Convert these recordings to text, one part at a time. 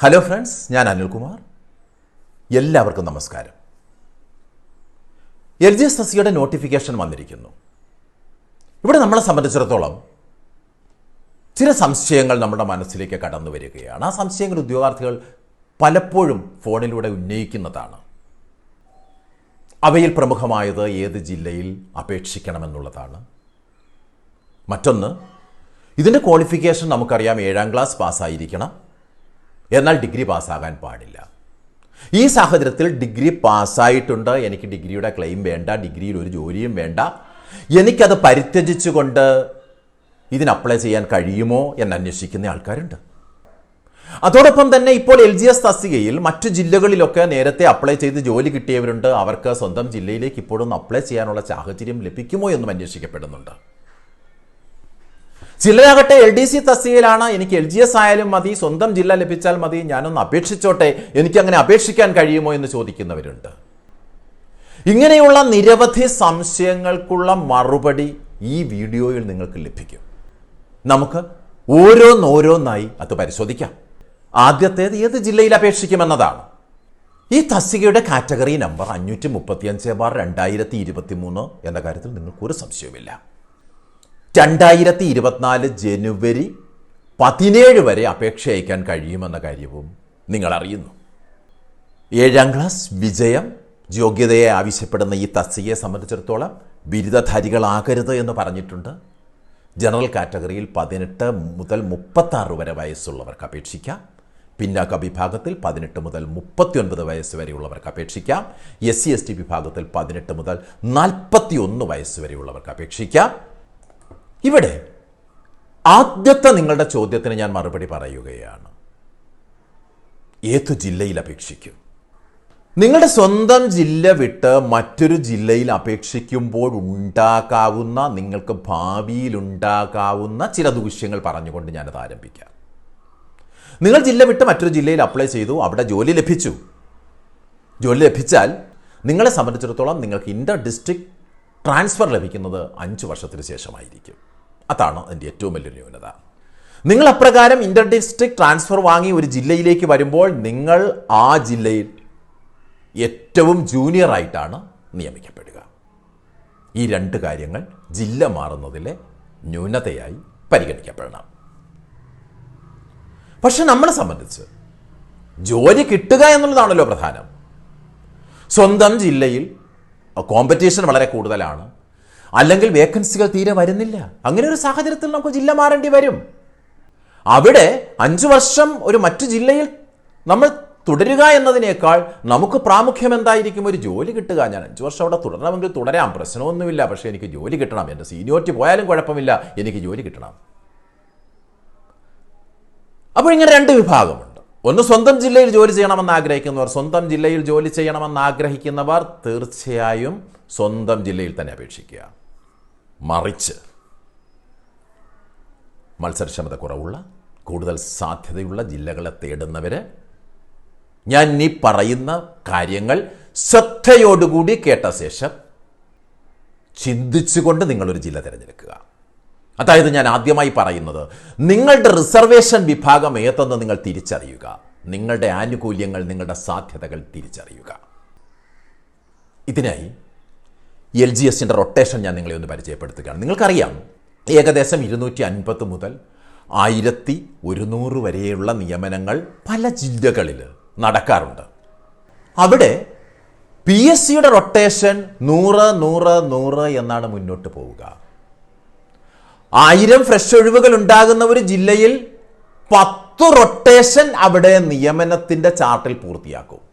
Hello friends ഞാൻ അനിൽകുമാർ എല്ലാവർക്കും നമസ്കാരം. എൽ ജി എസ് നോട്ടിഫിക്കേഷൻ വന്നിരിക്കുന്നു. ഇവിടെ നമ്മളെ സംബന്ധിച്ചിടത്തോളം ചില സംശയങ്ങൾ നമ്മുടെ മനസ്സിലേക്ക് കടന്നു വരികയാണ്. ആ സംശയങ്ങൾ ഉദ്യോഗാർത്ഥികൾ പലപ്പോഴും ഫോണിലൂടെ ഉന്നയിക്കുന്നതാണ്. അവയിൽ പ്രമുഖമായത് ഏത് ജില്ലയിൽ അപേക്ഷിക്കണമെന്നുള്ളതാണ് മറ്റൊന്ന് ഇതിന്റെ ക്വാളിഫിക്കേഷൻ നമുക്കറിയാം ഏഴാം ക്ലാസ് പാസ്സായിരിക്കണം എന്നാൽ ഡിഗ്രി പാസ്സാകാൻ പാടില്ല. ഈ സാഹചര്യത്തിൽ ഡിഗ്രി പാസ്സായിട്ടുണ്ട്. എനിക്ക് ഡിഗ്രിയുടെ ക്ലെയിം വേണ്ട ഡിഗ്രിയിൽ ഒരു ജോലിയും വേണ്ട. എനിക്കത് പരിത്യജിച്ചുകൊണ്ട് ഇതിന് അപ്ലൈ ചെയ്യാൻ കഴിയുമോ എന്ന് അന്വേഷിക്കുന്ന ആൾക്കാരുണ്ട്. അതോടൊപ്പം തന്നെ ഇപ്പോൾ എൽ ജി എസ് തസ്തികയിൽ മറ്റു ജില്ലകളിലൊക്കെ നേരത്തെ അപ്ലൈ ചെയ്ത് ജോലി കിട്ടിയവരുണ്ട്. അവർക്ക് സ്വന്തം ജില്ലയിലേക്ക് ഇപ്പോഴൊന്ന് അപ്ലൈ ചെയ്യാനുള്ള സാഹചര്യം ലഭിക്കുമോ എന്നും അന്വേഷിക്കപ്പെടുന്നുണ്ട്. ചിലരാകട്ടെ എൽ ഡി സി തസ്തികയിലാണ്. എനിക്ക് എൽ ജി എസ് ആയാലും മതി സ്വന്തം ജില്ല ലഭിച്ചാൽ മതി ഞാനൊന്ന് അപേക്ഷിച്ചോട്ടെ. എനിക്ക് അങ്ങനെ അപേക്ഷിക്കാൻ കഴിയുമോ എന്ന് ചോദിക്കുന്നവരുണ്ട്. ഇങ്ങനെയുള്ള നിരവധി സംശയങ്ങൾക്കുള്ള മറുപടി ഈ വീഡിയോയിൽ നിങ്ങൾക്ക് ലഭിക്കും. നമുക്ക് ഓരോന്നോരോന്നായി അത് പരിശോധിക്കാം. ആദ്യത്തേത് ഏത് ജില്ലയിൽ അപേക്ഷിക്കുമെന്നതാണ്. ഈ തസ്തികയുടെ കാറ്റഗറി നമ്പർ അഞ്ഞൂറ്റി മുപ്പത്തിയഞ്ച് ബാർ രണ്ടായിരത്തി ഇരുപത്തി മൂന്ന് എന്ന കാര്യത്തിൽ നിങ്ങൾക്കൊരു സംശയവുമില്ല. രണ്ടായിരത്തി ഇരുപത്തിനാല് ജനുവരി പതിനേഴ് വരെ അപേക്ഷ അയക്കാൻ കഴിയുമെന്ന കാര്യവും നിങ്ങൾ അറിയുന്നു ഏഴാം ക്ലാസ് വിജയം യോഗ്യതയെ ആവശ്യപ്പെടുന്ന ഈ തസ്തികയെ സംബന്ധിച്ചിടത്തോളം ബിരുദധാരികളാകരുത് എന്ന് പറഞ്ഞിട്ടുണ്ട്. ജനറൽ കാറ്റഗറിയിൽ പതിനെട്ട് മുതൽ മുപ്പത്താറ് വരെ വയസ്സുള്ളവർക്ക് അപേക്ഷിക്കാം. പിന്നാക്ക വിഭാഗത്തിൽ പതിനെട്ട് മുതൽ മുപ്പത്തിയൊൻപത് വയസ്സ് വരെയുള്ളവർക്ക് അപേക്ഷിക്കാം. എസ് സി എസ് ടി വിഭാഗത്തിൽ പതിനെട്ട് മുതൽ നാൽപ്പത്തി ഒന്ന് വയസ്സ് വരെയുള്ളവർക്ക് അപേക്ഷിക്കാം. ഇവിടെ ആദ്യത്തെ നിങ്ങളുടെ ചോദ്യത്തിന് ഞാൻ മറുപടി പറയുകയാണ്. ഏത് ജില്ലയിൽ അപേക്ഷിക്കും? നിങ്ങളുടെ സ്വന്തം ജില്ല വിട്ട് മറ്റൊരു ജില്ലയിൽ അപേക്ഷിക്കുമ്പോൾ ഉണ്ടാകാവുന്ന നിങ്ങൾക്ക് ഭാവിയിൽ ഉണ്ടാകാവുന്ന ചില ദൂഷ്യങ്ങൾ പറഞ്ഞുകൊണ്ട് ഞാനത് ആരംഭിക്കാം. നിങ്ങൾ ജില്ല വിട്ട് മറ്റൊരു ജില്ലയിൽ അപ്ലൈ ചെയ്തു അവിടെ ജോലി ലഭിച്ചു. ജോലി ലഭിച്ചാൽ നിങ്ങളെ സംബന്ധിച്ചിടത്തോളം നിങ്ങൾക്ക് ഇന്റർ ഡിസ്ട്രിക്ട് ട്രാൻസ്ഫർ ലഭിക്കുന്നത് അഞ്ച് വർഷത്തിന് ശേഷമായിരിക്കും. അതാണ് അതിന്റെ ഏറ്റവും വലിയ ന്യൂനത. നിങ്ങൾ അപ്രകാരം ഇന്റർ ഡിസ്ട്രിക്ട് ട്രാൻസ്ഫർ വാങ്ങി ഒരു ജില്ലയിലേക്ക് വരുമ്പോൾ നിങ്ങൾ ആ ജില്ലയിൽ ഏറ്റവും ജൂനിയർ ആയിട്ടാണ് നിയമിക്കപ്പെടുക. ഈ രണ്ട് കാര്യങ്ങൾ ജില്ല മാറുന്നതിലെ ന്യൂനതയായി പരിഗണിക്കപ്പെടണം. പക്ഷെ നമ്മളെ സംബന്ധിച്ച് ജോലി കിട്ടുക എന്നുള്ളതാണല്ലോ പ്രധാനം. സ്വന്തം ജില്ലയിൽ കോമ്പറ്റീഷൻ വളരെ കൂടുതലാണ്. അല്ലെങ്കിൽ വേക്കൻസികൾ തീരെ വരുന്നില്ല. അങ്ങനെ ഒരു സാഹചര്യത്തിൽ നമുക്ക് ജില്ല മാറേണ്ടി വരും. അവിടെ അഞ്ചു വർഷം ഒരു മറ്റു ജില്ലയിൽ നമ്മൾ തുടരുക എന്നതിനേക്കാൾ നമുക്ക് പ്രാമുഖ്യം എന്തായിരിക്കും? ഒരു ജോലി കിട്ടുക. ഞാൻ അഞ്ചു വർഷം അവിടെ തുടരണമെങ്കിൽ തുടരാം. പ്രശ്നമൊന്നുമില്ല. പക്ഷേ എനിക്ക് ജോലി കിട്ടണം. എന്റെ സീനിയോറിറ്റി പോയാലും കുഴപ്പമില്ല. എനിക്ക് ജോലി കിട്ടണം. അപ്പോൾ ഇങ്ങനെ രണ്ട് വിഭാഗമുണ്ട്. ഒന്ന് സ്വന്തം ജില്ലയിൽ ജോലി ചെയ്യണമെന്ന് ആഗ്രഹിക്കുന്നവർ സ്വന്തം ജില്ലയിൽ ജോലി ചെയ്യണമെന്ന് ആഗ്രഹിക്കുന്നവർ തീർച്ചയായും സ്വന്തം ജില്ലയിൽ തന്നെ അപേക്ഷിക്കുക. മറിച്ച്. മത്സരക്ഷമത കുറവുള്ള കൂടുതൽ സാധ്യതയുള്ള ജില്ലകളെ തേടുന്നവർ ഞാൻ നീ പറയുന്ന കാര്യങ്ങൾ ശ്രദ്ധയോടുകൂടി കേട്ട ശേഷം ചിന്തിച്ചുകൊണ്ട് നിങ്ങളൊരു ജില്ല തിരഞ്ഞെടുക്കുക. അതായത് ഞാൻ ആദ്യമായി പറയുന്നത് നിങ്ങളുടെ റിസർവേഷൻ വിഭാഗം ഏതെന്ന് നിങ്ങൾ തിരിച്ചറിയുക. നിങ്ങളുടെ ആനുകൂല്യങ്ങൾ നിങ്ങളുടെ സാധ്യതകൾ തിരിച്ചറിയുക. ഇതിനായി എൽ ജി എസിന്റെ റൊട്ടേഷൻ ഞാൻ നിങ്ങളെ ഒന്ന് പരിചയപ്പെടുത്തുകയാണ്. നിങ്ങൾക്കറിയാം ഏകദേശം ഇരുന്നൂറ്റി അൻപത് മുതൽ ആയിരത്തി ഒരുന്നൂറ് വരെയുള്ള നിയമനങ്ങൾ പല ജില്ലകളിൽ നടക്കാറുണ്ട്. അവിടെ പി എസ് സിയുടെ റൊട്ടേഷൻ നൂറ് നൂറ് നൂറ് എന്നാണ് മുന്നോട്ട് പോവുക. ആയിരം ഫ്രഷ് ഒഴിവുകൾ ഉണ്ടാകുന്ന ഒരു ജില്ലയിൽ പത്ത് റൊട്ടേഷൻ അവിടെ നിയമനത്തിന്റെ ചാർട്ടിൽ പൂർത്തിയാക്കും.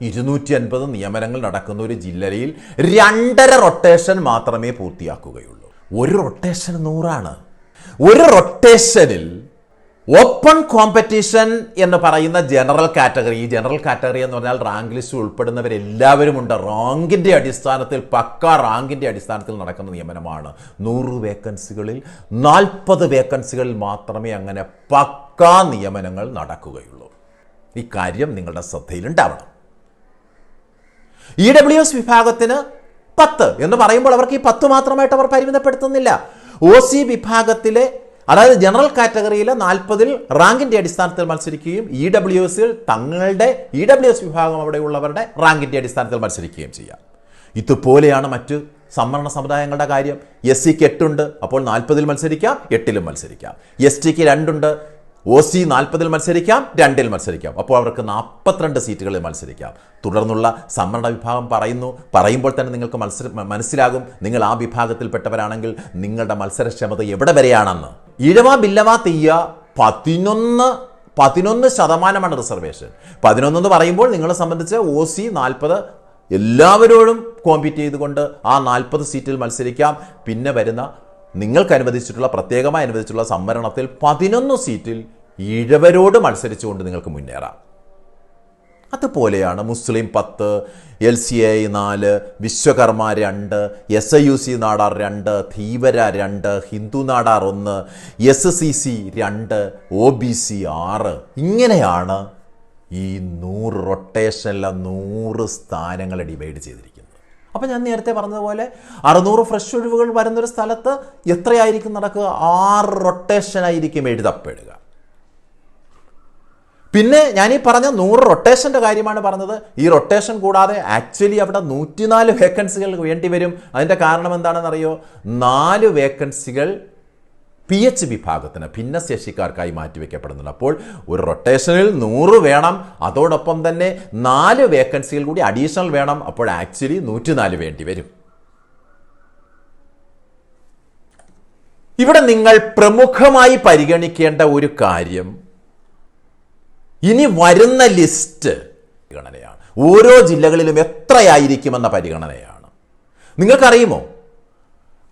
ഇരുന്നൂറ്റി അൻപത് നിയമനങ്ങൾ നടക്കുന്ന ഒരു ജില്ലയിൽ രണ്ടര റൊട്ടേഷൻ മാത്രമേ പൂർത്തിയാക്കുകയുള്ളൂ. ഒരു റൊട്ടേഷൻ നൂറാണ്. ഒരു റൊട്ടേഷനിൽ ഓപ്പൺ കോമ്പറ്റീഷൻ എന്ന് പറയുന്ന ജനറൽ കാറ്റഗറി ഈ ജനറൽ കാറ്റഗറി എന്ന് പറഞ്ഞാൽ റാങ്ക് ലിസ്റ്റ് ഉൾപ്പെടുന്നവരെല്ലാവരും ഉണ്ട്. റാങ്കിന്റെ അടിസ്ഥാനത്തിൽ പക്ക റാങ്കിന്റെ അടിസ്ഥാനത്തിൽ നടക്കുന്ന നിയമനമാണ്. നൂറ് വേക്കൻസികളിൽ നാൽപ്പത് വേക്കൻസികളിൽ മാത്രമേ അങ്ങനെ പക്ക നിയമനങ്ങൾ നടക്കുകയുള്ളൂ. ഈ കാര്യം നിങ്ങളുടെ ശ്രദ്ധയിലുണ്ടാവണം. ഇ ഡബ്ല്യു എസ് വിഭാഗത്തിന് പത്ത് എന്ന് പറയുമ്പോൾ അവർക്ക് ഈ പത്ത് മാത്രമായിട്ട് അവർ പരിമിതപ്പെടുത്തുന്നില്ല. ഒ സി വിഭാഗത്തിലെ അതായത് ജനറൽ കാറ്റഗറിയിലെ നാൽപ്പതിൽ റാങ്കിന്റെ അടിസ്ഥാനത്തിൽ മത്സരിക്കുകയും ഇ ഡബ്ല്യു എസിൽ തങ്ങളുടെ ഇ ഡബ്ല്യു എസ് വിഭാഗം അവിടെയുള്ളവരുടെ റാങ്കിന്റെ അടിസ്ഥാനത്തിൽ മത്സരിക്കുകയും ചെയ്യാം. ഇതുപോലെയാണ് മറ്റ് സംവരണ സമുദായങ്ങളുടെ കാര്യം. എസ് സിക്ക് എട്ടുണ്ട് അപ്പോൾ നാൽപ്പതിൽ മത്സരിക്കാം എട്ടിലും മത്സരിക്കാം. എസ് ടിക്ക് രണ്ടുണ്ട് ഒ സി നാൽപ്പതിൽ മത്സരിക്കാം രണ്ടിൽ മത്സരിക്കാം. അപ്പോൾ അവർക്ക് നാൽപ്പത്തിരണ്ട് സീറ്റുകളിൽ മത്സരിക്കാം. തുടർന്നുള്ള സംവരണ വിഭാഗം പറയുന്നു പറയുമ്പോൾ തന്നെ നിങ്ങൾക്ക് മത്സര മനസ്സിലാകും നിങ്ങൾ ആ വിഭാഗത്തിൽപ്പെട്ടവരാണെങ്കിൽ നിങ്ങളുടെ മത്സരക്ഷമത എവിടെ വരെയാണെന്ന്. ഇഴവ ബില്ലവ തീയ പതിനൊന്ന് പതിനൊന്ന് ശതമാനമാണ് റിസർവേഷൻ. പതിനൊന്ന് എന്ന് പറയുമ്പോൾ നിങ്ങളെ സംബന്ധിച്ച് ഒ സി നാൽപ്പത് എല്ലാവരോടും കോമ്പീറ്റ് ചെയ്തുകൊണ്ട് ആ നാൽപ്പത് സീറ്റിൽ മത്സരിക്കാം. പിന്നെ വരുന്ന നിങ്ങൾക്ക് അനുവദിച്ചിട്ടുള്ള പ്രത്യേകമായി അനുവദിച്ചിട്ടുള്ള സംവരണത്തിൽ പതിനൊന്ന് സീറ്റിൽ ഇഴവരോട് മത്സരിച്ചുകൊണ്ട് നിങ്ങൾക്ക് മുന്നേറാം. അതുപോലെയാണ് മുസ്ലിം പത്ത് എൽ സി ഐ നാല് വിശ്വകർമ്മ രണ്ട് S I U C Nadar രണ്ട് ധീവര രണ്ട് ഹിന്ദു നാടാർ ഒന്ന് എസ് സി സി രണ്ട് ഒ ബി സി ആറ്. ഇങ്ങനെയാണ് ഈ നൂറ് റൊട്ടേഷനിലെ നൂറ് സ്ഥാനങ്ങൾ ഡിവൈഡ് ചെയ്തിരിക്കുന്നത്. അപ്പം ഞാൻ നേരത്തെ പറഞ്ഞതുപോലെ അറുന്നൂറ് ഫ്രഷ് ഒഴിവുകൾ വരുന്നൊരു സ്ഥലത്ത് എത്രയായിരിക്കും നടക്കുക? ആറ് റൊട്ടേഷനായിരിക്കും എഴുതപ്പെടുക. പിന്നെ ഞാൻ ഈ പറഞ്ഞ നൂറ് റൊട്ടേഷന്റെ കാര്യമാണ് പറഞ്ഞത്. ഈ റൊട്ടേഷൻ കൂടാതെ ആക്ച്വലി അവിടെ നൂറ്റിനാല് വേക്കൻസികൾ വേണ്ടി വരും. അതിന്റെ കാരണം എന്താണെന്നറിയോ? നാല് വേക്കൻസികൾ പി എച്ച് വിഭാഗത്തിന് ഭിന്നശേഷിക്കാർക്കായി മാറ്റിവെക്കപ്പെടുന്നുണ്ട്. അപ്പോൾ ഒരു റൊട്ടേഷനിൽ നൂറ് വേണം. അതോടൊപ്പം തന്നെ നാല് വേക്കൻസികൾ കൂടി അഡീഷണൽ വേണം. അപ്പോൾ ആക്ച്വലി നൂറ്റിനാല് വേണ്ടി വരും. ഇവിടെ നിങ്ങൾ പ്രമുഖമായി പരിഗണിക്കേണ്ട ഒരു കാര്യം ഇനി വരുന്ന ലിസ്റ്റ് പരിഗണനയാണ്. ഓരോ ജില്ലകളിലും എത്രയായിരിക്കുമെന്ന പരിഗണനയാണ്. നിങ്ങൾക്കറിയുമോ?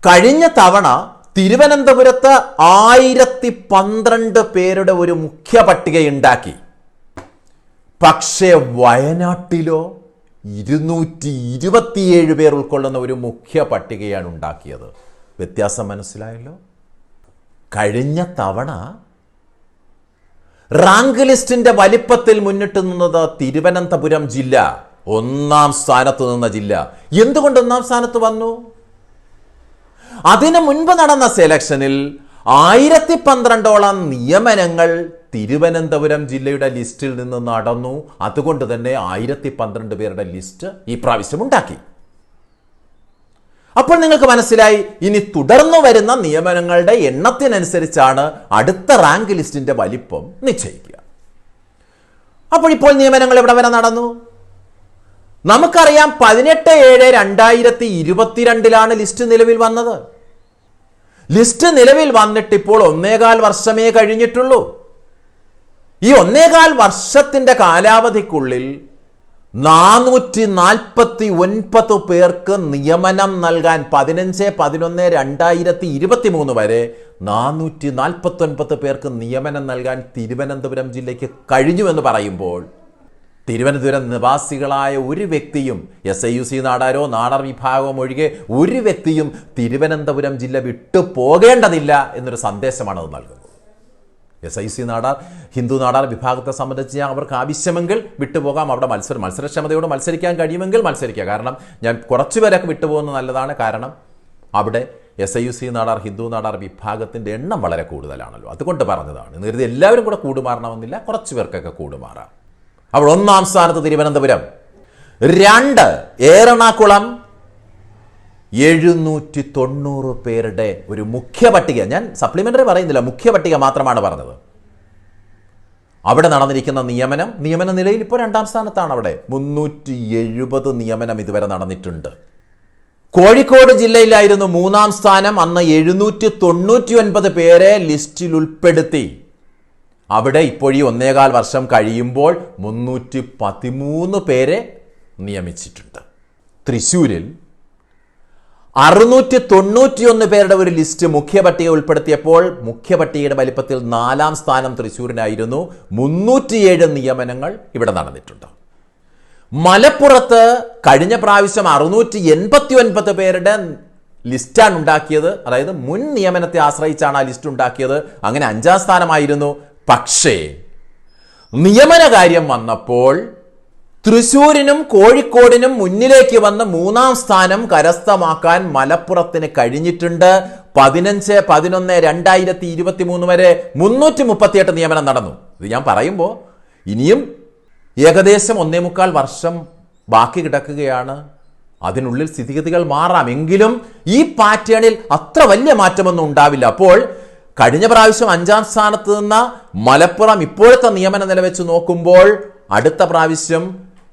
കഴിഞ്ഞ തവണ തിരുവനന്തപുരത്ത് ആയിരത്തി പന്ത്രണ്ട് പേരുടെ ഒരു മുഖ്യ പട്ടികയുണ്ടാക്കി. പക്ഷേ വയനാട്ടിലോ ഇരുന്നൂറ്റി ഇരുപത്തിയേഴ് പേർ ഉൾക്കൊള്ളുന്ന ഒരു മുഖ്യ പട്ടികയാണ് ഉണ്ടാക്കിയത്. വ്യത്യാസം മനസ്സിലായല്ലോ? കഴിഞ്ഞ തവണ റാങ്ക് ലിസ്റ്റിന്റെ വലിപ്പത്തിൽ മുന്നിട്ട് നിന്നത് തിരുവനന്തപുരം ജില്ല. ഒന്നാം സ്ഥാനത്ത് നിന്ന ജില്ല. എന്തുകൊണ്ട് ഒന്നാം സ്ഥാനത്ത് വന്നു? അതിനു മുൻപ് നടന്ന സെലക്ഷനിൽ ആയിരത്തി പന്ത്രണ്ടോളം നിയമനങ്ങൾ തിരുവനന്തപുരം ജില്ലയുടെ ലിസ്റ്റിൽ നിന്ന് നടന്നു. അതുകൊണ്ട് തന്നെ ആയിരത്തി പന്ത്രണ്ട് പേരുടെ ലിസ്റ്റ് ഈ പ്രാവശ്യം ഉണ്ടാക്കി. അപ്പോൾ നിങ്ങൾക്ക് മനസ്സിലായി ഇനി തുടർന്നു വരുന്ന നിയമനങ്ങളുടെ എണ്ണത്തിനനുസരിച്ചാണ് അടുത്ത റാങ്ക് ലിസ്റ്റിന്റെ വലിപ്പം നിശ്ചയിക്കുക. അപ്പോൾ ഇപ്പോൾ നിയമനങ്ങൾ എവിടെ വരെ നടന്നു? നമുക്കറിയാം പതിനെട്ട് ഏഴ് രണ്ടായിരത്തി ഇരുപത്തിരണ്ടിലാണ് ലിസ്റ്റ് നിലവിൽ വന്നത്. ലിസ്റ്റ് നിലവിൽ വന്നിട്ട് ഇപ്പോൾ ഒന്നേകാൽ വർഷമേ കഴിഞ്ഞിട്ടുള്ളൂ. ഈ ഒന്നേകാൽ വർഷത്തിന്റെ കാലാവധിക്കുള്ളിൽ നാനൂറ്റി നാൽപ്പത്തി ഒൻപത് പേർക്ക് നിയമനം നൽകാൻ പതിനഞ്ച് പതിനൊന്ന് രണ്ടായിരത്തി ഇരുപത്തി മൂന്ന് വരെ നാനൂറ്റി നാൽപ്പത്തി ഒൻപത് പേർക്ക് നിയമനം നൽകാൻ തിരുവനന്തപുരം ജില്ലയ്ക്ക് കഴിഞ്ഞു എന്ന് പറയുമ്പോൾ തിരുവനന്തപുരം നിവാസികളായ ഒരു വ്യക്തിയും എസ് ഐ യു സി നാടാരോ നാടർ വിഭാഗവും ഒഴികെ ഒരു വ്യക്തിയും തിരുവനന്തപുരം ജില്ല വിട്ടു പോകേണ്ടതില്ല എന്നൊരു സന്ദേശമാണ് അത് നൽകുന്നത്. S I C Nadar Hindu Nadar വിഭാഗത്തെ സംബന്ധിച്ച് അവർക്ക് ആവശ്യമെങ്കിൽ വിട്ടുപോകാം. അവിടെ മത്സരം മത്സരക്ഷമതയോട് മത്സരിക്കാൻ കഴിയുമെങ്കിൽ മത്സരിക്കുക. കാരണം ഞാൻ കുറച്ച് പേരൊക്കെ വിട്ടുപോകുന്നത് നല്ലതാണ്. കാരണം അവിടെ S I U C Nadar Hindu Nadar വിഭാഗത്തിന്റെ എണ്ണം വളരെ കൂടുതലാണല്ലോ. അതുകൊണ്ട് പറഞ്ഞതാണ്. കരുതി എല്ലാവരും കൂടെ കൂടുമാറണമെന്നില്ല. കുറച്ച് പേർക്കൊക്കെ കൂടുമാറാം. അവിടെ ഒന്നാം സ്ഥാനത്ത് തിരുവനന്തപുരം. രണ്ട് എറണാകുളം എഴുന്നൂറ്റി തൊണ്ണൂറ് പേരുടെ ഒരു മുഖ്യ പട്ടിക ഞാൻ സപ്ലിമെന്ററി പറയുന്നില്ല മുഖ്യ പട്ടിക മാത്രമാണ് പറഞ്ഞത്. അവിടെ നടന്നിരിക്കുന്ന നിയമനം നിയമന നിലയിൽ ഇപ്പോൾ രണ്ടാം സ്ഥാനത്താണ് അവിടെ. മുന്നൂറ്റി എഴുപത് നിയമനം ഇതുവരെ നടന്നിട്ടുണ്ട്. കോഴിക്കോട് ജില്ലയിലായിരുന്നു മൂന്നാം സ്ഥാനം. അന്ന് എഴുന്നൂറ്റി തൊണ്ണൂറ്റി ഒൻപത് പേരെ ലിസ്റ്റിൽ ഉൾപ്പെടുത്തി. അവിടെ ഇപ്പോഴീ ഒന്നേകാൽ വർഷം കഴിയുമ്പോൾ മുന്നൂറ്റി പതിമൂന്ന് പേരെ നിയമിച്ചിട്ടുണ്ട്. തൃശ്ശൂരിൽ അറുന്നൂറ്റി തൊണ്ണൂറ്റിയൊന്ന് പേരുടെ ഒരു ലിസ്റ്റ് മുഖ്യ പട്ടിക ഉൾപ്പെടുത്തിയപ്പോൾ മുഖ്യ പട്ടികയുടെ വലിപ്പത്തിൽ നാലാം സ്ഥാനം തൃശ്ശൂരിനായിരുന്നു. മുന്നൂറ്റിയേഴ് നിയമനങ്ങൾ ഇവിടെ നടന്നിട്ടുണ്ട്. മലപ്പുറത്ത് കഴിഞ്ഞ പ്രാവശ്യം അറുന്നൂറ്റി എൺപത്തി ഒൻപത് പേരുടെ ലിസ്റ്റാണ് ഉണ്ടാക്കിയത്. അതായത് മുൻ നിയമനത്തെ ആശ്രയിച്ചാണ് ആ ലിസ്റ്റ് ഉണ്ടാക്കിയത്. അങ്ങനെ അഞ്ചാം സ്ഥാനമായിരുന്നു. പക്ഷേ നിയമന കാര്യം വന്നപ്പോൾ തൃശൂരിനും കോഴിക്കോടിനും മുന്നിലേക്ക് വന്ന് മൂന്നാം സ്ഥാനം കരസ്ഥമാക്കാൻ മലപ്പുറത്തിന് കഴിഞ്ഞിട്ടുണ്ട്. പതിനഞ്ച് പതിനൊന്ന് രണ്ടായിരത്തി ഇരുപത്തി മൂന്ന് വരെ മുന്നൂറ്റി മുപ്പത്തിയെട്ട് നിയമനം നടന്നു. ഇത് ഞാൻ പറയുമ്പോൾ ഇനിയും ഏകദേശം ഒന്നേ മുക്കാൽ വർഷം ബാക്കി കിടക്കുകയാണ്. അതിനുള്ളിൽ സ്ഥിതിഗതികൾ മാറാം. എങ്കിലും ഈ പാറ്റേണിൽ അത്ര വലിയ മാറ്റമൊന്നും ഉണ്ടാവില്ല. അപ്പോൾ കഴിഞ്ഞ പ്രാവശ്യം അഞ്ചാം സ്ഥാനത്ത് നിന്ന മലപ്പുറം ഇപ്പോഴത്തെ നിയമന നില വെച്ച് നോക്കുമ്പോൾ അടുത്ത പ്രാവശ്യം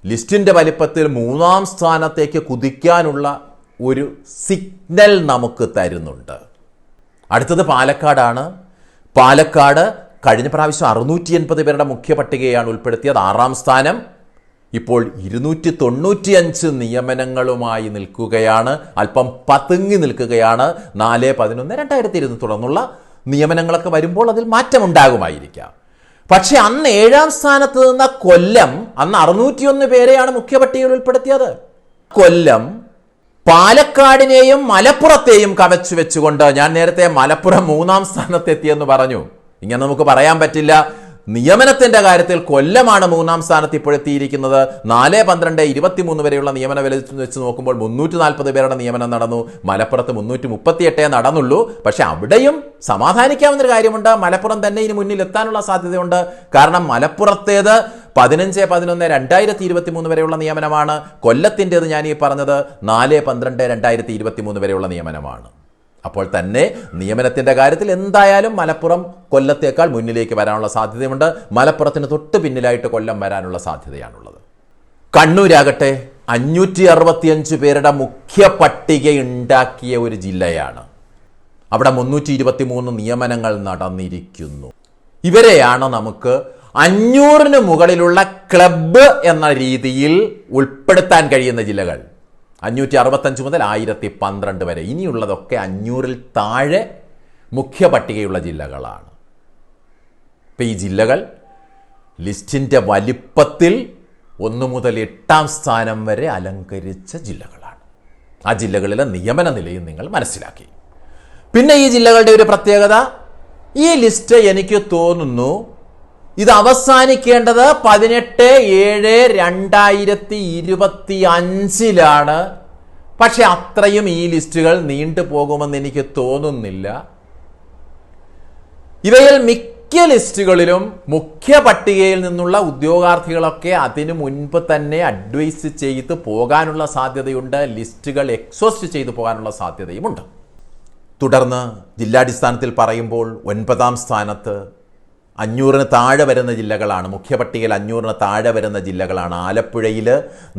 ലിസ്റ്റിന്റെ വലിപ്പത്തിൽ മൂന്നാം സ്ഥാനത്തേക്ക് കുതിക്കാനുള്ള ഒരു സിഗ്നൽ നമുക്ക് തരുന്നുണ്ട്. അടുത്തത് പാലക്കാടാണ്. പാലക്കാട് കഴിഞ്ഞ പ്രാവശ്യം അറുന്നൂറ്റി എൺപത് പേരുടെ മുഖ്യ പട്ടികയാണ് ഉൾപ്പെടുത്തിയത്. ആറാം സ്ഥാനം. ഇപ്പോൾ ഇരുന്നൂറ്റി തൊണ്ണൂറ്റിയഞ്ച് നിയമനങ്ങളുമായി നിൽക്കുകയാണ്. അല്പം പതുങ്ങി നിൽക്കുകയാണ്. നാല് പതിനൊന്ന് രണ്ടായിരത്തി ഇരുന്ന് തുടർന്നുള്ള നിയമനങ്ങളൊക്കെ വരുമ്പോൾ അതിൽ മാറ്റമുണ്ടാകുമായിരിക്കാം. പക്ഷെ അന്ന് ഏഴാം സ്ഥാനത്ത് നിന്ന കൊല്ലം അന്ന് അറുന്നൂറ്റിയൊന്ന് പേരെയാണ് മുഖ്യ പട്ടികയിൽ ഉൾപ്പെടുത്തിയത്. കൊല്ലം പാലക്കാടിനെയും മലപ്പുറത്തെയും കവച്ചു വെച്ചുകൊണ്ട് ഞാൻ നേരത്തെ മലപ്പുറം മൂന്നാം സ്ഥാനത്തെത്തിയെന്ന് പറഞ്ഞു. ഇങ്ങനെ നമുക്ക് പറയാൻ പറ്റില്ല. നിയമനത്തിന്റെ കാര്യത്തിൽ കൊല്ലമാണ് മൂന്നാം സ്ഥാനത്ത് ഇപ്പോഴെത്തിയിരിക്കുന്നത്. നാല് പന്ത്രണ്ട് ഇരുപത്തിമൂന്ന് വരെയുള്ള നിയമന വില വെച്ച് നോക്കുമ്പോൾ മുന്നൂറ്റി നാൽപ്പത് പേരുടെ നിയമനം നടന്നു. മലപ്പുറത്ത് മുന്നൂറ്റി മുപ്പത്തിയെട്ടേ നടന്നുള്ളൂ. പക്ഷെ അവിടെയും സമാധാനിക്കാവുന്ന ഒരു കാര്യമുണ്ട്. മലപ്പുറം തന്നെ ഇനി മുന്നിൽ എത്താനുള്ള സാധ്യതയുണ്ട്. കാരണം മലപ്പുറത്തേത് പതിനഞ്ച് പതിനൊന്ന് രണ്ടായിരത്തി ഇരുപത്തി മൂന്ന് വരെയുള്ള നിയമനമാണ്. കൊല്ലത്തിന്റെത് ഞാൻ ഈ പറഞ്ഞത് നാല് പന്ത്രണ്ട് രണ്ടായിരത്തി ഇരുപത്തി മൂന്ന് വരെയുള്ള നിയമനമാണ്. അപ്പോൾ തന്നെ നിയമനത്തിന്റെ കാര്യത്തിൽ എന്തായാലും മലപ്പുറം കൊല്ലത്തേക്കാൾ മുന്നിലേക്ക് വരാനുള്ള സാധ്യതയുണ്ട്. മലപ്പുറത്തിന് തൊട്ട് പിന്നിലായിട്ട് കൊല്ലം വരാനുള്ള സാധ്യതയാണുള്ളത്. കണ്ണൂരാകട്ടെ അഞ്ഞൂറ്റി അറുപത്തിയഞ്ച് പേരുടെ മുഖ്യ പട്ടിക ഉണ്ടാക്കിയ ഒരു ജില്ലയാണ്. അവിടെ മുന്നൂറ്റി ഇരുപത്തി മൂന്ന് നിയമനങ്ങൾ നടന്നിരിക്കുന്നു. ഇവരെയാണ് നമുക്ക് അഞ്ഞൂറിന് മുകളിലുള്ള ക്ലബ്ബ് എന്ന രീതിയിൽ ഉൾപ്പെടുത്താൻ കഴിയുന്ന ജില്ലകൾ. അഞ്ഞൂറ്റി അറുപത്തഞ്ച് മുതൽ ആയിരത്തി പന്ത്രണ്ട് വരെ. ഇനിയുള്ളതൊക്കെ അഞ്ഞൂറിൽ താഴെ മുഖ്യ പട്ടികയുള്ള ജില്ലകളാണ്. ഇപ്പം ഈ ജില്ലകൾ ലിസ്റ്റിന്റെ വലിപ്പത്തിൽ ഒന്ന് മുതൽ എട്ടാം സ്ഥാനം വരെ അലങ്കരിച്ച ജില്ലകളാണ്. ആ ജില്ലകളിലെ നിയമന നിലയും നിങ്ങൾ മനസ്സിലാക്കി. പിന്നെ ഈ ജില്ലകളുടെ ഒരു പ്രത്യേകത ഈ ലിസ്റ്റ് എനിക്ക് തോന്നുന്നു ഇത് അവസാനിക്കേണ്ടത് പതിനെട്ട് ഏഴ് രണ്ടായിരത്തി ഇരുപത്തി അഞ്ചിലാണ് പക്ഷെ അത്രയും ഈ ലിസ്റ്റുകൾ നീണ്ടു പോകുമെന്ന് എനിക്ക് തോന്നുന്നില്ല. ഇവയിൽ മിക്ക ലിസ്റ്റുകളിലും മുഖ്യ പട്ടികയിൽ നിന്നുള്ള ഉദ്യോഗാർത്ഥികളൊക്കെ അതിനു മുൻപ് തന്നെ അഡ്വൈസ് ചെയ്ത് പോകാനുള്ള സാധ്യതയുണ്ട്. ലിസ്റ്റുകൾ എക്സോസ്റ്റ് ചെയ്തു പോകാനുള്ള സാധ്യതയുമുണ്ട്. തുടർന്ന് ജില്ലാടിസ്ഥാനത്തിൽ പറയുമ്പോൾ ഒൻപതാം സ്ഥാനത്ത് അഞ്ഞൂറിന് താഴെ വരുന്ന ജില്ലകളാണ്. മുഖ്യപട്ടികയിൽ അഞ്ഞൂറിന് താഴെ വരുന്ന ജില്ലകളാണ്. ആലപ്പുഴയിൽ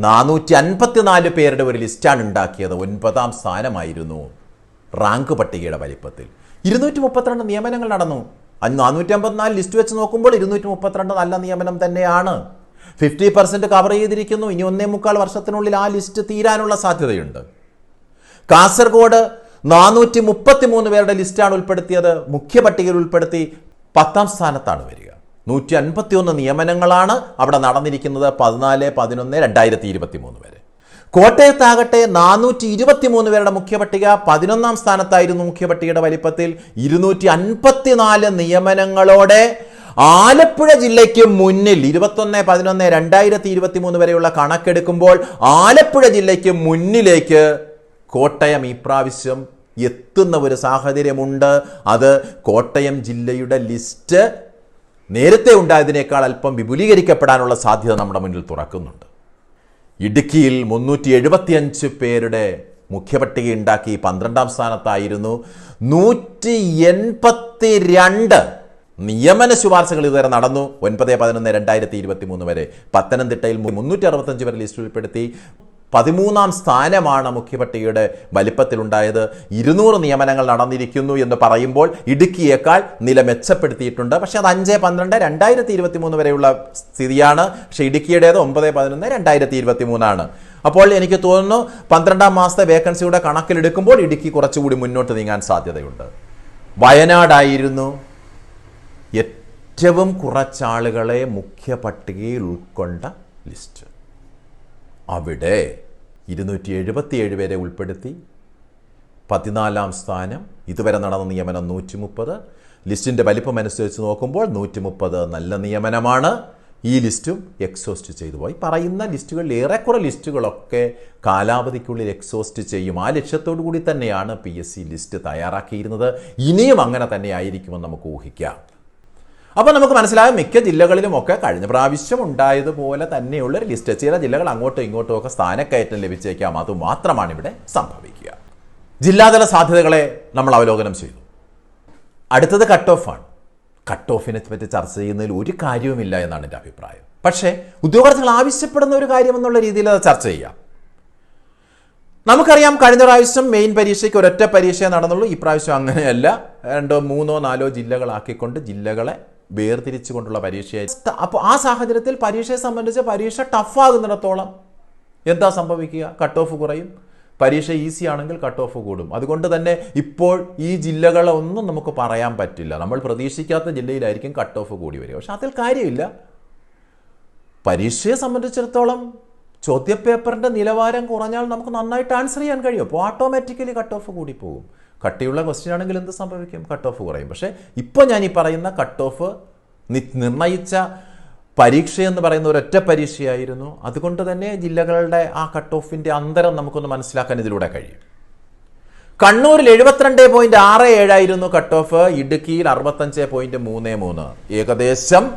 നാനൂറ്റി അൻപത്തിനാല് പേരുടെ ഒരു ലിസ്റ്റാണ് ഉണ്ടാക്കിയത്. ഒൻപതാം സ്ഥാനമായിരുന്നു റാങ്ക് പട്ടികയുടെ വലിപ്പത്തിൽ. ഇരുന്നൂറ്റി മുപ്പത്തിരണ്ട് നിയമനങ്ങൾ നടന്നു. നാനൂറ്റി അമ്പത്തിനാല് ലിസ്റ്റ് വെച്ച് നോക്കുമ്പോൾ ഇരുന്നൂറ്റി മുപ്പത്തിരണ്ട് നല്ല നിയമനം തന്നെയാണ്. ഫിഫ്റ്റി പെർസെന്റ് കവർ ചെയ്തിരിക്കുന്നു. ഇനി ഒന്നേ മുക്കാൽ വർഷത്തിനുള്ളിൽ ആ ലിസ്റ്റ് തീരാനുള്ള സാധ്യതയുണ്ട്. കാസർഗോഡ് നാനൂറ്റി മുപ്പത്തി മൂന്ന് പേരുടെ ലിസ്റ്റാണ് ഉൾപ്പെടുത്തിയത്. മുഖ്യ പട്ടികയിൽ ഉൾപ്പെടുത്തി പത്താം സ്ഥാനത്താണ് വരിക. നൂറ്റി അൻപത്തി ഒന്ന് നിയമനങ്ങളാണ് അവിടെ നടന്നിരിക്കുന്നത് പതിനാല് പതിനൊന്ന് രണ്ടായിരത്തി ഇരുപത്തി മൂന്ന് വരെ. കോട്ടയത്താകട്ടെ നാനൂറ്റി ഇരുപത്തി മൂന്ന് പേരുടെ മുഖ്യപട്ടിക പതിനൊന്നാം സ്ഥാനത്തായിരുന്നു മുഖ്യപട്ടികയുടെ വലിപ്പത്തിൽ. ഇരുന്നൂറ്റി അൻപത്തിനാല് നിയമനങ്ങളോടെ ആലപ്പുഴ ജില്ലയ്ക്ക് മുന്നിൽ ഇരുപത്തൊന്ന് പതിനൊന്ന് രണ്ടായിരത്തി ഇരുപത്തി മൂന്ന് വരെയുള്ള കണക്കെടുക്കുമ്പോൾ ആലപ്പുഴ ജില്ലയ്ക്ക് മുന്നിലേക്ക് കോട്ടയം ഈ പ്രാവശ്യം എത്തുന്ന ഒരു സാഹചര്യമുണ്ട്. അത് കോട്ടയം ജില്ലയുടെ ലിസ്റ്റ് നേരത്തെ ഉണ്ടായതിനേക്കാൾ അല്പം വിപുലീകരിക്കപ്പെടാനുള്ള സാധ്യത നമ്മുടെ മുന്നിൽ തുറക്കുന്നുണ്ട്. ഇടുക്കിയിൽ മുന്നൂറ്റി എഴുപത്തിയഞ്ച് പേരുടെ മുഖ്യപട്ടിക ഉണ്ടാക്കി പന്ത്രണ്ടാം സ്ഥാനത്തായിരുന്നു. നൂറ്റി എൺപത്തി രണ്ട് നിയമന ശുപാർശകൾ ഇതുവരെ നടന്നു. ഒൻപത് പതിനൊന്ന് രണ്ടായിരത്തി ഇരുപത്തി മൂന്ന് വരെ. പത്തനംതിട്ടയിൽ മുന്നൂറ്റി അറുപത്തഞ്ച് പേരെ ലിസ്റ്റ് ഉൾപ്പെടുത്തി. പതിമൂന്നാം സ്ഥാനമാണ് മുഖ്യപട്ടികയുടെ വലിപ്പത്തിലുണ്ടായത്. ഇരുന്നൂറ് നിയമനങ്ങൾ നടന്നിരിക്കുന്നു എന്ന് പറയുമ്പോൾ ഇടുക്കിയേക്കാൾ നില മെച്ചപ്പെടുത്തിയിട്ടുണ്ട്. പക്ഷേ അത് അഞ്ച് പന്ത്രണ്ട് രണ്ടായിരത്തി ഇരുപത്തി മൂന്ന് വരെയുള്ള സ്ഥിതിയാണ്. പക്ഷേ ഇടുക്കിയുടേത് ഒമ്പത് പതിനൊന്ന് രണ്ടായിരത്തി ഇരുപത്തി മൂന്നാണ് അപ്പോൾ എനിക്ക് തോന്നുന്നു പന്ത്രണ്ടാം മാസത്തെ വേക്കൻസിയുടെ കണക്കിലെടുക്കുമ്പോൾ ഇടുക്കി കുറച്ചുകൂടി മുന്നോട്ട് നീങ്ങാൻ സാധ്യതയുണ്ട്. വയനാടായിരുന്നു. ഏറ്റവും കുറച്ചാളുകളെ മുഖ്യ പട്ടികയിൽ ഉൾക്കൊണ്ട ലിസ്റ്റ്. അവിടെ ഇരുന്നൂറ്റി എഴുപത്തിയേഴ് പേരെ ഉൾപ്പെടുത്തി. പതിനാലാം സ്ഥാനം. ഇതുവരെ നടന്ന നിയമനം നൂറ്റി മുപ്പത് ലിസ്റ്റിന്റെ വലിപ്പം അനുസരിച്ച് നോക്കുമ്പോൾ നൂറ്റി മുപ്പത് നല്ല നിയമനമാണ്. ഈ ലിസ്റ്റും എക്സോസ്റ്റ് ചെയ്തു പോയി. പറയുന്ന ലിസ്റ്റുകളിൽ ഏറെക്കുറെ ലിസ്റ്റുകളൊക്കെ കാലാവധിക്കുള്ളിൽ എക്സോസ്റ്റ് ചെയ്യും. ആ ലക്ഷ്യത്തോടു കൂടി തന്നെയാണ് പി എസ് സി ലിസ്റ്റ് തയ്യാറാക്കിയിരുന്നത്. ഇനിയും അങ്ങനെ തന്നെ ആയിരിക്കുമെന്ന് നമുക്ക് ഊഹിക്കാം. അപ്പോൾ നമുക്ക് മനസ്സിലാകും മിക്ക ജില്ലകളിലുമൊക്കെ കഴിഞ്ഞ പ്രാവശ്യം ഉണ്ടായതുപോലെ തന്നെയുള്ള ഒരു ലിസ്റ്റ് ചില ജില്ലകൾ അങ്ങോട്ടും ഇങ്ങോട്ടും ഒക്കെ സ്ഥാനക്കയറ്റം ലഭിച്ചേക്കാം. അതുമാത്രമാണ് ഇവിടെ സംഭവിക്കുക. ജില്ലാതല സാധ്യതകളെ നമ്മൾ അവലോകനം ചെയ്തു. അടുത്തത് കട്ട് ഓഫാണ് കട്ട് ഓഫിനെ പറ്റി ചർച്ച ചെയ്യുന്നതിൽ ഒരു കാര്യവുമില്ല എന്നാണ് എന്റെ അഭിപ്രായം. പക്ഷേ ഉദ്യോഗാർത്ഥികൾ ആവശ്യപ്പെടുന്ന ഒരു കാര്യം എന്നുള്ള രീതിയിൽ അത് ചർച്ച ചെയ്യാം. നമുക്കറിയാം കഴിഞ്ഞ പ്രാവശ്യം മെയിൻ പരീക്ഷയ്ക്ക് ഒരൊറ്റ പരീക്ഷയെ നടന്നുള്ളൂ. ഈ പ്രാവശ്യം അങ്ങനെയല്ല. രണ്ടോ മൂന്നോ നാലോ ജില്ലകളാക്കിക്കൊണ്ട് ജില്ലകളെ വേർതിരിച്ചുകൊണ്ടുള്ള പരീക്ഷയായി. അപ്പോൾ ആ സാഹചര്യത്തിൽ പരീക്ഷയെ സംബന്ധിച്ച് പരീക്ഷ ടഫാകുന്നിടത്തോളം എന്താ സംഭവിക്കുക? കട്ട് ഓഫ് കുറയും. പരീക്ഷ ഈസി ആണെങ്കിൽ കട്ട് ഓഫ് കൂടും. അതുകൊണ്ട് തന്നെ ഇപ്പോൾ ഈ ജില്ലകളൊന്നും നമുക്ക് പറയാൻ പറ്റില്ല. നമ്മൾ പ്രതീക്ഷിക്കാത്ത ജില്ലയിലായിരിക്കും കട്ട് ഓഫ് കൂടി വരിക. പക്ഷെ അതിൽ കാര്യമില്ല. പരീക്ഷയെ സംബന്ധിച്ചിടത്തോളം ചോദ്യപേപ്പറിന്റെ നിലവാരം കുറഞ്ഞാൽ നമുക്ക് നന്നായിട്ട് ആൻസർ ചെയ്യാൻ കഴിയും. അപ്പോൾ ഓട്ടോമാറ്റിക്കലി കട്ട് ഓഫ് കൂടി പോകും. കട്ടിയുള്ള ക്വസ്റ്റ്യൻ ആണെങ്കിൽ എന്ത് സംഭവിക്കും? കട്ട് ഓഫ് കുറയും. പക്ഷേ ഇപ്പോൾ ഞാൻ ഈ പറയുന്ന കട്ട് ഓഫ് നിർണയിച്ച പരീക്ഷ എന്ന് പറയുന്ന ഒരൊറ്റ പരീക്ഷയായിരുന്നു. അതുകൊണ്ട് തന്നെ ജില്ലകളുടെ ആ കട്ട് ഓഫിന്റെ അന്തരം നമുക്കൊന്ന് മനസ്സിലാക്കാൻ ഇതിലൂടെ കഴിയും. കണ്ണൂരിൽ എഴുപത്തിരണ്ട് പോയിന്റ് ആറ് ഏഴായിരുന്നു കട്ട് ഓഫ് ഇടുക്കിയിൽ അറുപത്തഞ്ച് പോയിന്റ് മൂന്ന് മൂന്ന്. ഏകദേശം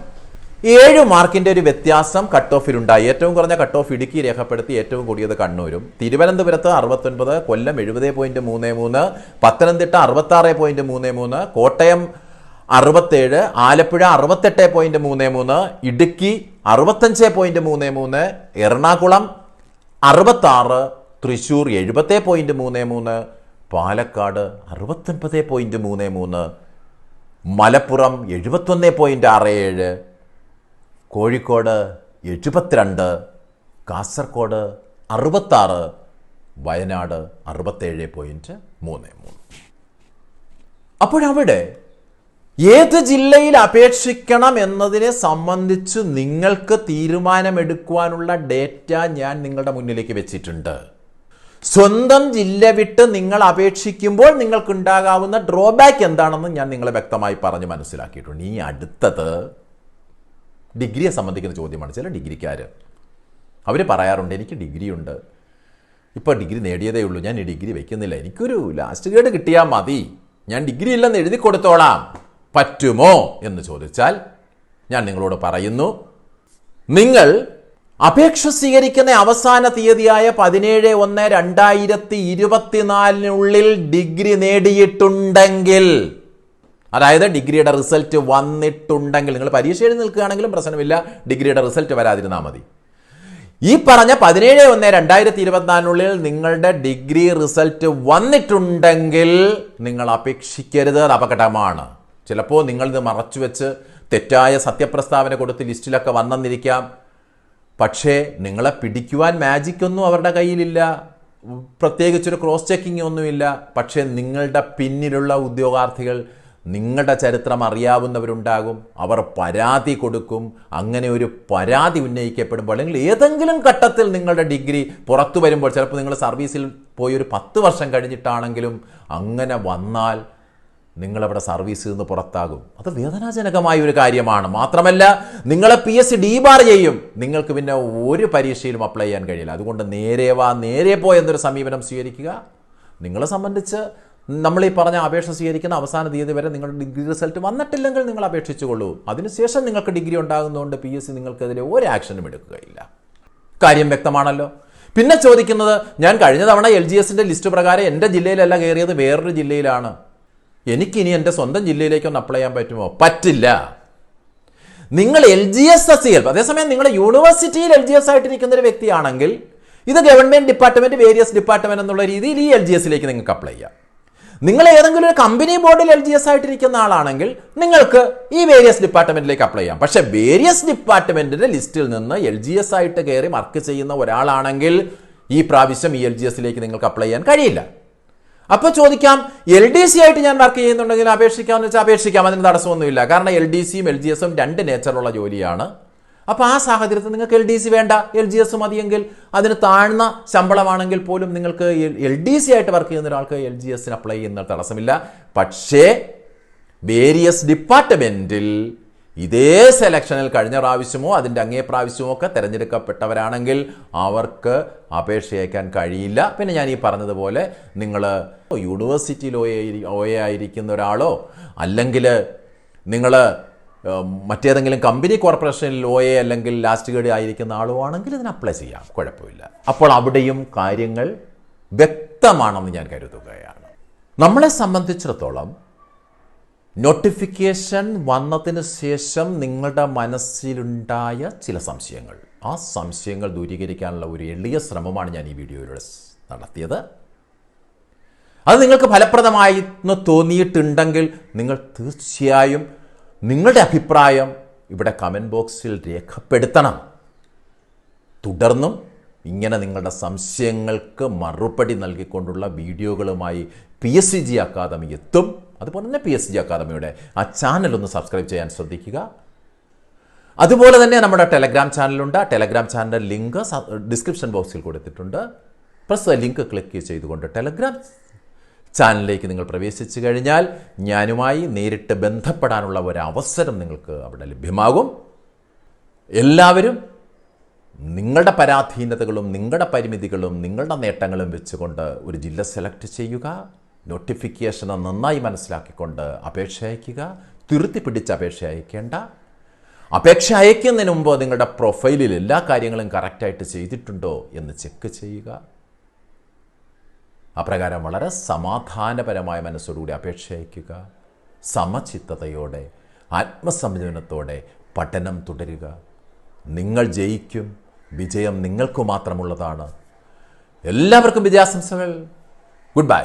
ഏഴ് മാർക്കിന്റെ ഒരു വ്യത്യാസം കട്ട് ഓഫിലുണ്ടായി ഏറ്റവും കുറഞ്ഞ കട്ട് ഓഫ് ഇടുക്കി രേഖപ്പെടുത്തി ഏറ്റവും കൂടിയത് കണ്ണൂരും. തിരുവനന്തപുരത്ത് അറുപത്തൊൻപത് കൊല്ലം എഴുപത് പോയിന്റ് മൂന്ന് മൂന്ന് പത്തനംതിട്ട അറുപത്തി ആറ് പോയിന്റ് മൂന്ന് മൂന്ന് കോട്ടയം അറുപത്തേഴ് ആലപ്പുഴ അറുപത്തെട്ട് പോയിന്റ് മൂന്ന് മൂന്ന് ഇടുക്കി അറുപത്തഞ്ച് പോയിന്റ് മൂന്ന് മൂന്ന് എറണാകുളം അറുപത്താറ് തൃശ്ശൂർ എഴുപത് പോയിന്റ് മൂന്ന് മൂന്ന് പാലക്കാട് അറുപത്തൊൻപത് പോയിന്റ് മൂന്ന് മൂന്ന് മലപ്പുറം എഴുപത്തൊന്ന് പോയിന്റ് ആറ് ഏഴ് കോഴിക്കോട് എഴുപത്തിരണ്ട് കാസർഗോഡ് അറുപത്താറ് വയനാട് അറുപത്തേഴ് പോയിന്റ് മൂന്ന് മൂന്ന്. അപ്പോഴവിടെ ഏത് ജില്ലയിൽ അപേക്ഷിക്കണം എന്നതിനെ സംബന്ധിച്ച് നിങ്ങൾക്ക് തീരുമാനമെടുക്കുവാനുള്ള ഡേറ്റ ഞാൻ നിങ്ങളുടെ മുന്നിലേക്ക് വെച്ചിട്ടുണ്ട്. സ്വന്തം ജില്ല വിട്ട് നിങ്ങൾ അപേക്ഷിക്കുമ്പോൾ നിങ്ങൾക്കുണ്ടാകാവുന്ന ഡ്രോബാക്ക് എന്താണെന്ന് ഞാൻ നിങ്ങളെ വ്യക്തമായി പറഞ്ഞ് മനസ്സിലാക്കിയിട്ടുണ്ട്. ഈ അടുത്തത് ഡിഗ്രിയെ സംബന്ധിക്കുന്ന ചോദ്യമാണ്. ചില ഡിഗ്രിക്കാർ അവർ പറയാറുണ്ട് എനിക്ക് ഡിഗ്രി ഉണ്ട് ഇപ്പോൾ ഡിഗ്രി നേടിയതേ ഉള്ളൂ. ഞാൻ ഈ ഡിഗ്രി വെക്കുന്നില്ല. എനിക്കൊരു ലാസ്റ്റ് ഗ്രേഡ് കിട്ടിയാൽ മതി. ഞാൻ ഡിഗ്രി ഇല്ലെന്ന് എഴുതി കൊടുത്തോളാം. പറ്റുമോ? എന്ന് ചോദിച്ചാൽ ഞാൻ നിങ്ങളോട് പറയുന്നു നിങ്ങൾ അപേക്ഷ സ്വീകരിക്കുന്ന അവസാന തീയതിയായ പതിനേഴ് ഒന്ന് രണ്ടായിരത്തി ഇരുപത്തിനാലിനുള്ളിൽ ഡിഗ്രി നേടിയിട്ടുണ്ടെങ്കിൽ അതായത് ഡിഗ്രിയുടെ റിസൾട്ട് വന്നിട്ടുണ്ടെങ്കിൽ നിങ്ങൾ പരീക്ഷ എഴുതി നിൽക്കുകയാണെങ്കിലും പ്രശ്നമില്ല ഡിഗ്രിയുടെ റിസൾട്ട് വരാതിരുന്നാൽ മതി. ഈ പറഞ്ഞ പതിനേഴ് ഒന്ന് രണ്ടായിരത്തി ഇരുപത്തിനാലിനുള്ളിൽ നിങ്ങളുടെ ഡിഗ്രി റിസൾട്ട് വന്നിട്ടുണ്ടെങ്കിൽ നിങ്ങൾ അപേക്ഷിക്കരുത് അത് അപകടമാണ്. ചിലപ്പോൾ നിങ്ങൾ ഇത് മറച്ചു വെച്ച് തെറ്റായ സത്യപ്രസ്താവന കൊടുത്ത് ലിസ്റ്റിലൊക്കെ വന്നെന്നിരിക്കാം. പക്ഷേ നിങ്ങളെ പിടിക്കുവാൻ മാജിക് ഒന്നും അവരുടെ കയ്യിലില്ല. പ്രത്യേകിച്ചൊരു ക്രോസ് ചെക്കിംഗ് ഒന്നുമില്ല പക്ഷേ നിങ്ങളുടെ പിന്നിലുള്ള ഉദ്യോഗാർത്ഥികൾ നിങ്ങളുടെ ചരിത്രം അറിയാവുന്നവരുണ്ടാകും. അവർ പരാതി കൊടുക്കും. അങ്ങനെ ഒരു പരാതി ഉന്നയിക്കപ്പെടുമ്പോൾ അല്ലെങ്കിൽ ഏതെങ്കിലും ഘട്ടത്തിൽ നിങ്ങളുടെ ഡിഗ്രി പുറത്തു വരുമ്പോൾ ചിലപ്പോൾ നിങ്ങൾ സർവീസിൽ പോയി ഒരു പത്ത് വർഷം കഴിഞ്ഞിട്ടാണെങ്കിലും അങ്ങനെ വന്നാൽ നിങ്ങളവിടെ സർവീസിൽ നിന്ന് പുറത്താകും. അത് വേദനാജനകമായ ഒരു കാര്യമാണ്. മാത്രമല്ല നിങ്ങളെ പി എസ് സി ഡീബാർ ചെയ്യും. നിങ്ങൾക്ക് പിന്നെ ഒരു പരീക്ഷയിലും അപ്ലൈ ചെയ്യാൻ കഴിയില്ല. അതുകൊണ്ട് നേരെ വാ നേരെ പോ എന്നൊരു സമീപനം സ്വീകരിക്കുക. നിങ്ങളെ സംബന്ധിച്ച് നമ്മൾ ഈ പറഞ്ഞ അപേക്ഷ സ്വീകരിക്കുന്ന അവസാന തീയതി വരെ നിങ്ങളുടെ ഡിഗ്രി റിസൾട്ട് വന്നിട്ടില്ലെങ്കിൽ നിങ്ങൾ അപേക്ഷിച്ചുകൊള്ളൂ. അതിനുശേഷം നിങ്ങൾക്ക് ഡിഗ്രി ഉണ്ടാകുന്നതുകൊണ്ട് പി എസ് സി നിങ്ങൾക്കെതിരെ ഒരു ആക്ഷനും എടുക്കുകയില്ല. കാര്യം വ്യക്തമാണല്ലോ. പിന്നെ ചോദിക്കുന്നത് ഞാൻ കഴിഞ്ഞ തവണ എൽ ജി എസിന്റെ ലിസ്റ്റ് പ്രകാരം എന്റെ ജില്ലയിലല്ല കയറിയത് വേറൊരു ജില്ലയിലാണ്. എനിക്കിനി എന്റെ സ്വന്തം ജില്ലയിലേക്കൊന്ന് അപ്ലൈ ചെയ്യാൻ പറ്റുമോ? പറ്റില്ല. നിങ്ങൾ L G S S C അതേസമയം നിങ്ങൾ യൂണിവേഴ്സിറ്റിയിൽ എൽ ജി എസ് ആയിട്ടിരിക്കുന്ന ഒരു വ്യക്തിയാണെങ്കിൽ ഇത് ഗവൺമെന്റ് ഡിപ്പാർട്ട്മെന്റ് വേരിയസ് ഡിപ്പാർട്ട്മെന്റ് എന്നുള്ള രീതിയിൽ ഈ എൽ ജി എസിലേക്ക് നിങ്ങൾക്ക് അപ്ലൈ ചെയ്യാം. നിങ്ങൾ ഏതെങ്കിലും ഒരു കമ്പനി ബോർഡിൽ എൽ ജി എസ് ആയിട്ടിരിക്കുന്ന ആളാണെങ്കിൽ നിങ്ങൾക്ക് ഈ വേരിയസ് ഡിപ്പാർട്ട്മെന്റിലേക്ക് അപ്ലൈ ചെയ്യാം. പക്ഷേ വേരിയസ് ഡിപ്പാർട്ട്മെന്റിന്റെ ലിസ്റ്റിൽ നിന്ന് എൽ ജി എസ് ആയിട്ട് കയറി വർക്ക് ചെയ്യുന്ന ഒരാളാണെങ്കിൽ ഈ പ്രാവശ്യം ഈ എൽ ജി എസിലേക്ക് നിങ്ങൾക്ക് അപ്ലൈ ചെയ്യാൻ കഴിയില്ല. അപ്പോൾ ചോദിക്കാം എൽ ഡി സി ആയിട്ട് ഞാൻ വർക്ക് ചെയ്യുന്നുണ്ടെങ്കിൽ അപേക്ഷിക്കാമെന്ന് വെച്ചാൽ അപേക്ഷിക്കാം അതിന് തടസ്സമൊന്നുമില്ല. കാരണം എൽ ഡി സിയും എൽ ജി എസും രണ്ട് നേച്ചറുള്ള ജോലിയാണ്. അപ്പോൾ ആ സാഹചര്യത്തിൽ നിങ്ങൾക്ക് എൽ ഡി സി വേണ്ട എൽ ജി എസ് മതിയെങ്കിൽ അതിന് താഴ്ന്ന ശമ്പളമാണെങ്കിൽ പോലും നിങ്ങൾക്ക് എൽ ഡി സി ആയിട്ട് വർക്ക് ചെയ്യുന്ന ഒരാൾക്ക് എൽ ജി എസിന് അപ്ലൈ ചെയ്യുന്ന തടസ്സമില്ല. പക്ഷേ വേരിയസ് ഡിപ്പാർട്ട്മെന്റിൽ ഇതേ സെലക്ഷനിൽ കഴിഞ്ഞ പ്രാവശ്യമോ അതിന്റെ അങ്ങേ പ്രാവശ്യമോ ഒക്കെ തിരഞ്ഞെടുക്കപ്പെട്ടവരാണെങ്കിൽ അവർക്ക് അപേക്ഷ അയക്കാൻ കഴിയില്ല. പിന്നെ ഞാൻ ഈ പറഞ്ഞതുപോലെ നിങ്ങൾ യൂണിവേഴ്സിറ്റിയിൽ ഓയായിരിക്കുന്ന ഒരാളോ അല്ലെങ്കിൽ നിങ്ങൾ മറ്റേതെങ്കിലും കമ്പനി കോർപ്പറേഷനിൽ എ അല്ലെങ്കിൽ ലാസ്റ്റ് ഗേഡ് ആയിരിക്കുന്ന ആളുവാണെങ്കിൽ ഇതിന് അപ്ലൈ ചെയ്യാം. കുഴപ്പമില്ല. അപ്പോൾ അവിടെയും കാര്യങ്ങൾ വ്യക്തമാണെന്ന് ഞാൻ കരുതുകയാണ്. നമ്മളെ സംബന്ധിച്ചിടത്തോളം നോട്ടിഫിക്കേഷൻ വന്നതിന് ശേഷം നിങ്ങളുടെ മനസ്സിലുണ്ടായ ചില സംശയങ്ങൾ. ആ സംശയങ്ങൾ ദൂരീകരിക്കാനുള്ള ഒരു എളിയ ശ്രമമാണ് ഞാൻ ഈ വീഡിയോയിലൂടെ നടത്തിയത്. അത് നിങ്ങൾക്ക് ഫലപ്രദമായി തോന്നിയിട്ടുണ്ടെങ്കിൽ നിങ്ങൾ തീർച്ചയായും നിങ്ങളുടെ അഭിപ്രായം ഇവിടെ കമന്റ് ബോക്സിൽ രേഖപ്പെടുത്തണം. തുടർന്നും ഇങ്ങനെ നിങ്ങളുടെ സംശയങ്ങൾക്ക് മറുപടി നൽകിക്കൊണ്ടുള്ള വീഡിയോകളുമായി P S C G academy എത്തും. അതുപോലെ തന്നെ പി എസ് ജി അക്കാദമിയുടെ ആ ചാനൽ ഒന്ന് സബ്സ്ക്രൈബ് ചെയ്യാൻ ശ്രദ്ധിക്കുക. അതുപോലെ തന്നെ നമ്മുടെ ടെലഗ്രാം ചാനലുണ്ട് ടെലഗ്രാം ചാനലിന്റെ ലിങ്ക് ഡിസ്ക്രിപ്ഷൻ ബോക്സിൽ കൊടുത്തിട്ടുണ്ട്. പ്രസ് ലിങ്ക് ക്ലിക്ക് ചെയ്തുകൊണ്ട് ടെലഗ്രാം ചാനലിലേക്ക് നിങ്ങൾ പ്രവേശിച്ചു കഴിഞ്ഞാൽ ഞാനുമായി നേരിട്ട് ബന്ധപ്പെടാനുള്ള ഒരു അവസരം നിങ്ങൾക്ക് അവിടെ ലഭ്യമാകും. എല്ലാവരും നിങ്ങളുടെ പരാധീനതകളും നിങ്ങളുടെ പരിമിതികളും നിങ്ങളുടെ നേട്ടങ്ങളും വെച്ചുകൊണ്ട് ഒരു ജില്ല സെലക്ട് ചെയ്യുക നോട്ടിഫിക്കേഷനെ നന്നായി മനസ്സിലാക്കിക്കൊണ്ട് അപേക്ഷ അയക്കുക തിരുത്തി പിടിച്ച് അപേക്ഷ അയക്കേണ്ട. അപേക്ഷ അയക്കുന്നതിന് മുമ്പ് നിങ്ങളുടെ പ്രൊഫൈലിൽ എല്ലാ കാര്യങ്ങളും കറക്റ്റായിട്ട് ചെയ്തിട്ടുണ്ടോ എന്ന് ചെക്ക് ചെയ്യുക. അപ്രകാരം വളരെ സമാധാനപരമായ മനസ്സോടുകൂടി അപേക്ഷ അയക്കുക സമചിത്തതയോടെ ആത്മസംയമനത്തോടെ പഠനം തുടരുക. നിങ്ങൾ ജയിക്കും വിജയം നിങ്ങൾക്ക് മാത്രമുള്ളതാണ്. എല്ലാവർക്കും വിജയാശംസകൾ. Good bye.